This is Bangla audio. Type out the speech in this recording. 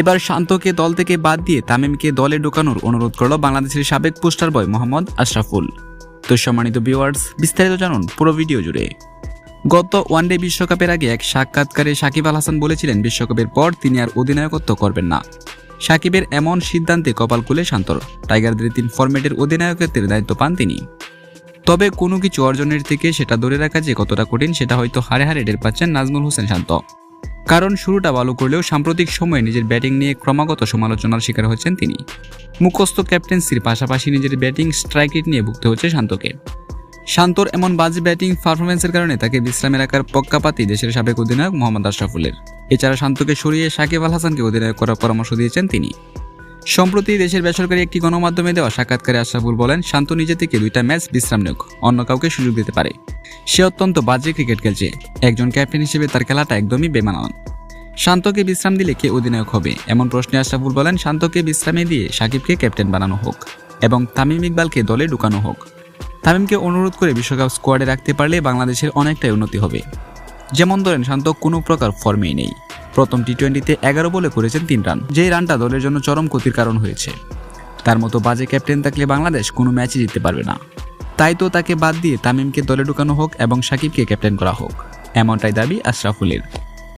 এবার শান্তকে দল থেকে বাদ দিয়ে তামিমকে দলে ঢোকানোর অনুরোধ করল বাংলাদেশের সাবেক পোস্টার বয় মোহাম্মদ আশরাফুল। তো সম্মানিত ভিউয়ার্স বিস্তারিত জানুন পুরো ভিডিও জুড়ে। গত ওয়ানডে বিশ্বকাপের আগে এক সাক্ষাৎকারে সাকিব আল হাসান বলেছিলেন, বিশ্বকাপের পর তিনি আর অধিনায়কত্ব করবেন না। সাকিবের এমন সিদ্ধান্তে কপাল খুলে শান্তর। টাইগারদের তিন ফরম্যাটের অধিনায়কত্বের দায়িত্ব পান তিনি। তবে কোনো কিছু অর্জনের থেকে সেটা ধরে রাখা যে কতটা কঠিন, সেটা হয়তো হারে হারে টের পাচ্ছেন নাজমুল হোসেন শান্ত। কারণ শুরুটা ভালো করলেও সাম্প্রতিক সময়ে নিজের ব্যাটিং নিয়ে ক্রমাগত সমালোচনার শিকার হচ্ছেন তিনি। মুখস্থ ক্যাপ্টেন্সির পাশাপাশি নিজের ব্যাটিং স্ট্রাইক রেট নিয়ে ভুগতে হচ্ছে শান্তকে। শান্তর এমন বাজে ব্যাটিং পারফরমেন্সের কারণে তাকে বিশ্রামে রাখার পক্কাপাতি দেশের সাবেক অধিনায়ক মোহাম্মদ আশরাফুলের। এছাড়া শান্তকে সরিয়ে সাকিব আল হাসানকে অধিনায়ক করার পরামর্শ দিয়েছেন তিনি। সম্প্রতি দেশের বেসরকারি একটি গণমাধ্যমে দেওয়া সাক্ষাৎকারে আশরাফুল বলেন, শান্ত নিজে থেকে দুইটা ম্যাচ বিশ্রাম নিয়োগ অন্য কাউকে সুযোগ দিতে পারে। সে অত্যন্ত বাজে ক্রিকেট খেলছে। একজন ক্যাপ্টেন হিসেবে তার খেলাটা একদমই বেমানান। শান্তকে বিশ্রাম দিলে কে অধিনায়ক হবে? এমন প্রশ্নে আশরাফুল বলেন, শান্তকে বিশ্রামে দিয়ে সাকিবকে ক্যাপ্টেন বানানো হোক এবং তামিম ইকবালকে দলে ঢুকানো হোক। তামিমকে অনুরোধ করে বিশ্বকাপ স্কোয়াডে রাখতে পারলে বাংলাদেশের অনেকটাই উন্নতি হবে। যেমন ধরেন, শান্ত কোনো প্রকার ফর্মেই নেই। প্রথম টি টোয়েন্টিতে এগারো বলে করেছেন তিন রান। যেই রানটা দলের জন্য চরম ক্ষতির কারণ হয়েছে। তার মতো বাজে ক্যাপ্টেন থাকলে বাংলাদেশ কোনো ম্যাচই জিততে পারবে না। তাই তো তাকে বাদ দিয়ে তামিমকে দলে ঢুকানো হোক এবং সাকিবকে ক্যাপ্টেন করা হোক। এমনটাই দাবি আশরাফুলের।